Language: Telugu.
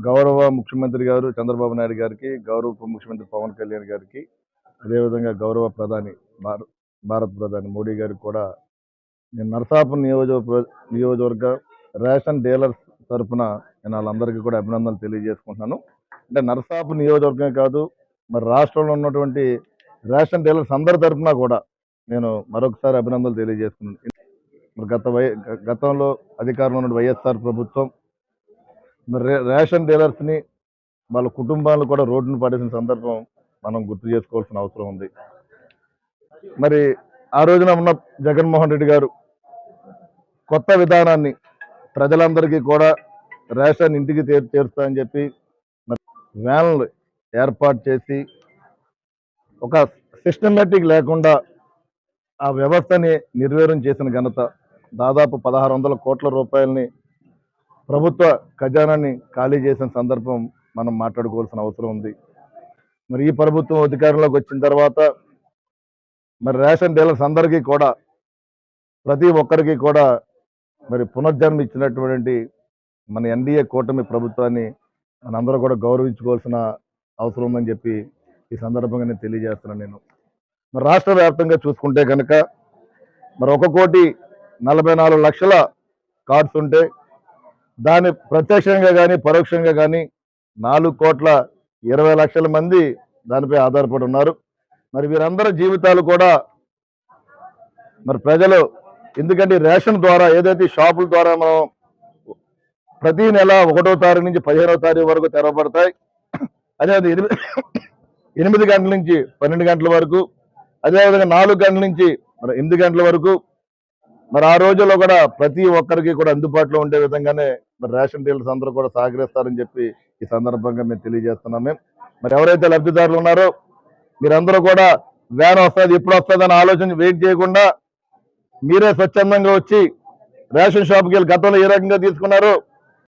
గౌరవ ముఖ్యమంత్రి గారు చంద్రబాబు నాయుడు గారికి గౌరవ ఉప ముఖ్యమంత్రి పవన్ కళ్యాణ్ గారికి అదేవిధంగా గౌరవ ప్రధాని భార- భారత ప్రధాని మోడీ గారికి కూడా నేను నరసాపురం నియోజక నియోజకవర్గ రేషన్ డీలర్స్ తరఫున నేను వాళ్ళందరికీ కూడా అభినందనలు తెలియజేసుకుంటున్నాను. అంటే నరసాపురం నియోజకవర్గమే కాదు మరి రాష్ట్రంలో ఉన్నటువంటి రేషన్ డీలర్స్ అందరి తరఫున కూడా నేను మరొకసారి అభినందనలు తెలియజేసుకున్నాను మరి గత వై గతంలో అధికారంలో ఉన్న వైఎస్ఆర్ ప్రభుత్వం రేషన్ డీలర్స్ని వాళ్ళ కుటుంబాలను కూడా రోడ్డును పడేసిన సందర్భం మనం గుర్తు చేసుకోవాల్సిన అవసరం ఉంది. మరి ఆ రోజున ఉన్న జగన్మోహన్ రెడ్డి గారు కొత్త విధానాన్ని ప్రజలందరికీ కూడా రేషన్ ఇంటికి చేర్ చేరుస్తా చెప్పి మరి వ్యాన్లు ఏర్పాటు చేసి ఒక సిస్టమేటిక్ లేకుండా ఆ వ్యవస్థని నిర్వీర్యం చేసిన ఘనత దాదాపు పదహారు వందల కోట్ల రూపాయలని ప్రభుత్వ ఖజానాన్ని ఖాళీ చేసిన సందర్భం మనం మాట్లాడుకోవాల్సిన అవసరం ఉంది. మరి ఈ ప్రభుత్వం అధికారంలోకి వచ్చిన తర్వాత మరి రేషన్ డీలర్స్ అందరికీ కూడా ప్రతి ఒక్కరికి కూడా మరి పునర్జన్మ ఇచ్చినటువంటి మన ఎన్డీఏ కూటమి ప్రభుత్వాన్ని మనందరూ కూడా గౌరవించుకోవాల్సిన అవసరం ఉందని చెప్పి ఈ సందర్భంగా నేను తెలియజేస్తున్నాను నేను. మరి రాష్ట్ర వ్యాప్తంగా చూసుకుంటే కనుక మరి ఒక కోటి నలభై నాలుగు లక్షల కార్డ్స్ ఉంటే దాని ప్రత్యక్షంగా కానీ పరోక్షంగా కానీ నాలుగు కోట్ల ఇరవై లక్షల మంది దానిపై ఆధారపడి ఉన్నారు. మరి వీరందరి జీవితాలు కూడా మరి ప్రజలు ఎందుకంటే రేషన్ ద్వారా ఏదైతే షాపుల ద్వారా మనం ప్రతి నెల ఒకటో తారీఖు నుంచి పదిహేనో తారీఖు వరకు తెరవబడతాయి. అదే అది ఎనిమిది ఎనిమిది గంటల నుంచి పన్నెండు గంటల వరకు అదేవిధంగా నాలుగు గంటల నుంచి మరి ఎనిమిది గంటల వరకు మరి ఆ రోజుల్లో కూడా ప్రతి ఒక్కరికి కూడా అందుబాటులో ఉండే విధంగానే మరి రేషన్ డీలర్స్ అందరూ కూడా సహకరిస్తారని చెప్పి ఈ సందర్భంగా మేము తెలియజేస్తున్నాం మేము. మరి ఎవరైతే లబ్ధిదారులు ఉన్నారో మీరందరూ కూడా వ్యాన్ వస్తుంది ఎప్పుడు వస్తుంది అని ఆలోచన వెయిట్ చేయకుండా మీరే స్వచ్ఛందంగా వచ్చి రేషన్ షాప్కి వెళ్ళి గతంలో ఏ రకంగా తీసుకున్నారో